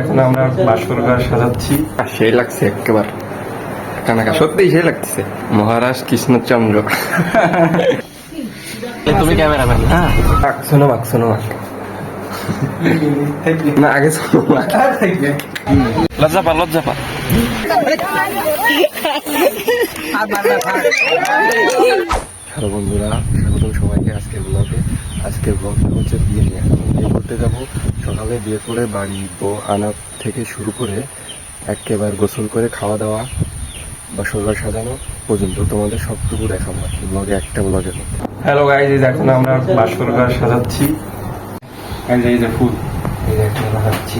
এখন আমরা বাসর ঘর সাজাচ্ছি। আর সেই লাগছে একেবার। কানাকা সত্যিই সেই লাগতেছে। মহারাজ কৃষ্ণচন্দ্র। তুমি ক্যামেরাম্যান হ্যাঁ শোনো মাক শোনো মাক না আগে শোনো মাক লজ্জা পা লজ্জা পা। হ্যালো বন্ধুরা স্বাগতম সবাইকে আজকের ব্লগে। আজকের ব্লগটা হচ্ছে বিয়ে নিয়ে। বিয়ে করতে যাব। সকালে বিয়ে করে বাড়ি বউ আনা থেকে শুরু করে একেবারে গোসল করে খাওয়া দাওয়া বা সোজা সাজানো পর্যন্ত তোমাদের সবটুকু দেখাবো আর কি ব্লগে একটা ব্লগে হ্যালো গাইজ এখন আমরা বাসর সাজাচ্ছি। এই যে ফুল। এই যে লাগাচ্ছি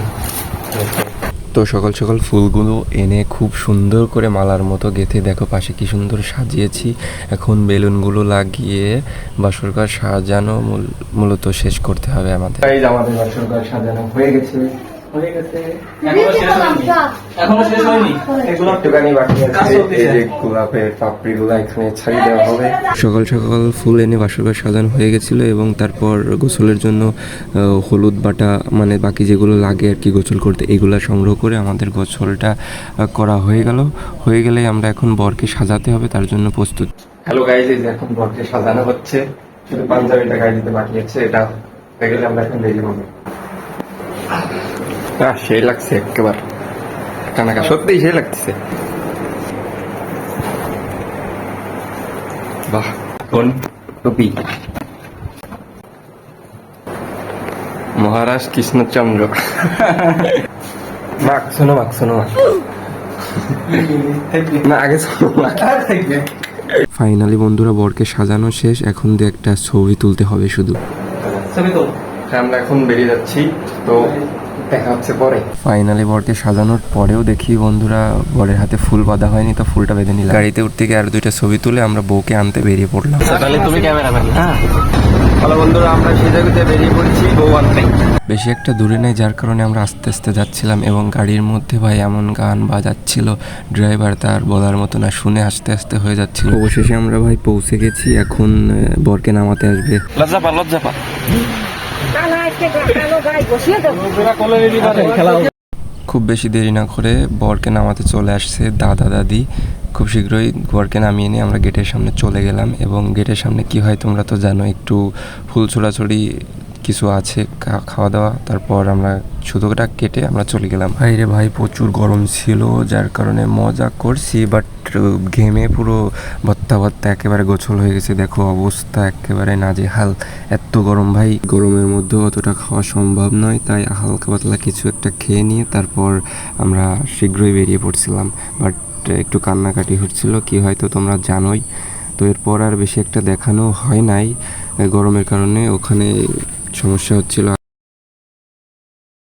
তো সকাল সকাল ফুলগুলো এনে খুব সুন্দর করে মালার মতো গেঁথে, দেখো পাশে কি সুন্দর সাজিয়েছি। এখন বেলুনগুলো লাগিয়ে বাসরকার সাজানো মূল- মূলত শেষ করতে হবে আমাদের। আমাদের বাসরকার সাজানো হয়ে গেছে। হয়ে গেছে। এখনও শেষ হয়নি। এগুলো একটুখানি বাকি আছে। এই যে গোলাপের পাপড়িগুলো এখানে ছাড়িয়ে দেওয়া হবে। সকাল সকাল ফুল এনে বাসরঘর সাজানো হয়ে গেছিল এবং তারপর গোসলের জন্য হলুদ বাটা মানে বাকি যেগুলো লাগে আর কি গোসল করতে এগুলো সংগ্রহ করে আমাদের গোসলটা করা হয়ে গেল। হয়ে গেলে আমরা এখন বরকে সাজাতে হবে তার জন্য প্রস্তুত। হ্যালো গাইজ এই যে এখন বরকে সাজানো হচ্ছে। শুধু পাঞ্জাবিটা গায়ে দিতে বাকি আছে এটা হয়ে গেলে আমরা এখন রেডি হব আহ, সেই লাগছে একেবারে। কানাকা সত্যিই সেই লাগতেছে। বাহ কোন টুপি? মহারাজ কৃষ্ণচন্দ্র। মাক শোনো মাক শোনো না। আগে শোনো ফাইনালি বন্ধুরা বরকে সাজানো শেষ। এখন দিয়ে একটা ছবি তুলতে হবে শুধু। ছবি তো আমরা এখন বেরিয়ে যাচ্ছি। তো দেখা হচ্ছে পরে। ফাইনালি বরকে সাজানোর পরেও দেখি বন্ধুরা বরের হাতে ফুল বাঁধা হয়নি তো ফুলটা বেঁধে নিলাম। গাড়িতে উঠতে গিয়ে আর দুইটা ছবি তুলে আমরা বউকে আনতে বেরিয়ে পড়লাম। তাহলে তুমি ক্যামেরাম্যান। হ্যাঁ। হ্যালো বন্ধুরা আমরা সেজাগুতে বেরিয়ে পড়ছি বউ আনতে বেশি একটা দূরে নেই যার কারণে আমরা আস্তে আস্তে যাচ্ছিলাম এবং গাড়ির মধ্যে ভাই এমন গান বাজাচ্ছিল ড্রাইভার তার বলার মতো না শুনে আস্তে আস্তে হয়ে যাচ্ছিল। অবশেষে আমরা ভাই পৌঁছে গেছি এখন বরকে নামাতে আসবে। লজ্জা পা লজ্জা পা। খুব বেশি দেরি না করে বরকে নামাতে চলে আসছে দাদা দাদি। খুব শীঘ্রই বরকে নামিয়ে নিয়ে আমরা গেটের সামনে চলে গেলাম এবং গেটের সামনে কি হয় তোমরা তো জানো, একটু ফুল ছোড়াছড়ি কিছু আছে খাওয়া দাওয়া তারপর আমরা শুধুটা কেটে আমরা চলে গেলাম। ভাইরে ভাই, প্রচুর গরম ছিল, যার কারণে মজা করছি বাট ঘেমে পুরো ভত্তা ভত্তা একেবারে গোছল হয়ে গেছে। দেখো অবস্থা একেবারে নাজেহাল। এত গরম ভাই। গরমের মধ্যে অতটা খাওয়া সম্ভব নয়, তাই হালকা পাতলা কিছু একটা খেয়ে নিয়ে তারপর আমরা শীঘ্রই বেরিয়ে পড়ছিলাম। বাট একটু কান্নাকাটি হচ্ছিল, কি হয়তো তোমরা জানোই। তো এরপর আর বেশি একটা দেখানো হয় নাই, গরমের কারণে। ওখানে সমস্যা হচ্ছিল